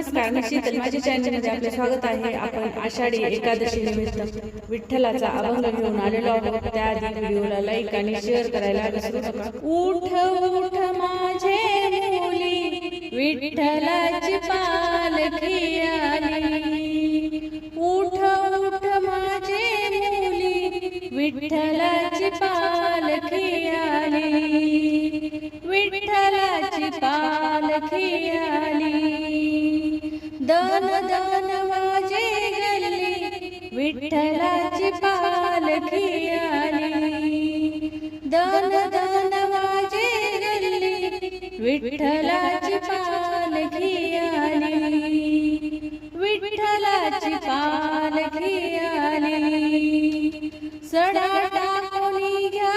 नमस्कार मी शीतल माझ्या चॅनलमध्ये आपले स्वागत आहे. आपण आषाढी एकादशी निमित्त विठ्ठलाचा अभंग घेऊन आलेलो आहोत. त्याआधी व्हिडिओला लाईक आणि शेअर करायला विसरू नका. उठ उठ माझे मुली. विठ्ठलाची पालखी आली. उठ उठ माझे मुली. विठ्ठलाची पालखी आली. विठ्ठलाची पालखी आली. दन दन वाजे गल्ली विठ्ठलाची पालखी आली दन दन माझे गल्ली विठ्ठलाची पालखी आली विठ्ठलाची पालखी आली सडा टाकून घ्या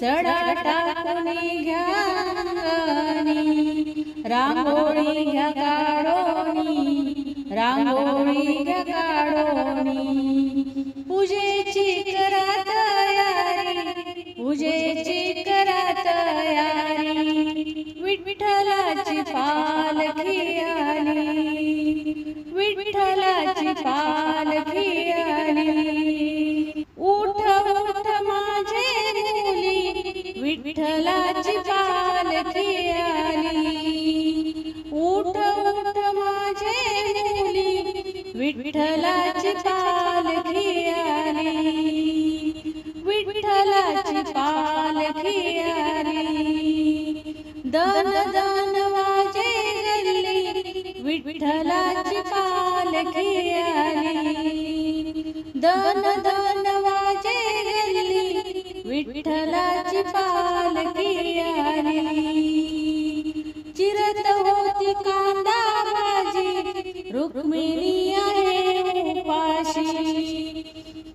सडा टाकून घ्या अंगानी रांगोळी घ्या काढोनी रांगोळी घ्या काढोनी पूजेची करा तयारी पूजेची करा विठ्ठलाची पालखी आली दन दन वाजे गल्ली विठ्ठलाची पालखी आली चिरत होती कांदा भाजी रुक्मिणी आहे उपाशी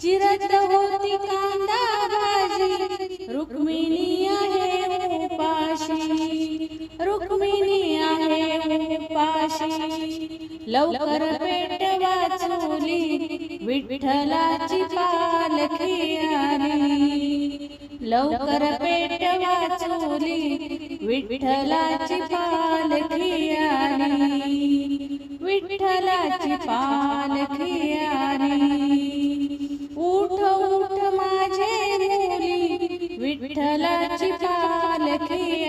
चिरत होती कांदा भाजी रुक्मिणी आहे उपाशी लवकर पेट वाचवली विठ्ठलाची पालखी आली लवकर पेट वाचवली विठ्ठलाची पालखी आली विठ्ठलाची पालखी आली उठ उठ माझे मुली विठ्ठलाची पालखी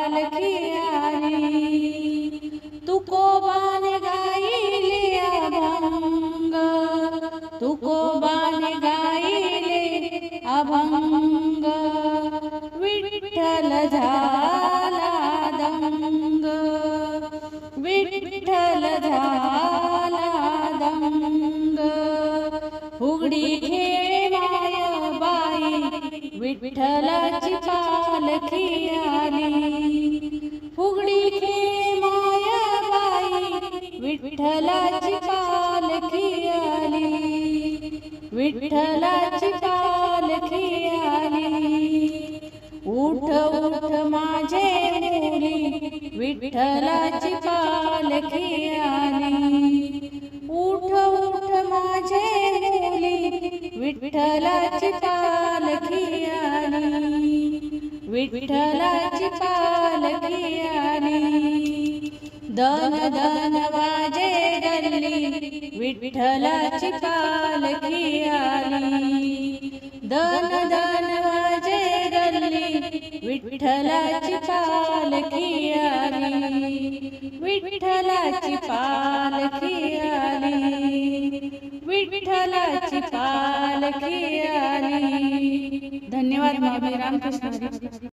अभंग, विठ्ठल झाला दंग विठ्ठल झाला दंग फुगडी खेळाय बाई, विठ्ठलाची पालखी आली फुगडी खेळाय बाई, विठ्ठलाची पालखी आली विठ्ठलाची विठ्ठलाची पालखी आली. उठ उठ माझे मुली विठ्ठलाची पालखी आली. विठ्ठलाची पालखी आली. दन दन वाजे गल्ली विठ्ठलाची पालखी आली. दन दन वाजे पालखी आली. पालखी आली धन्यवाद मामी रामकृष्ण.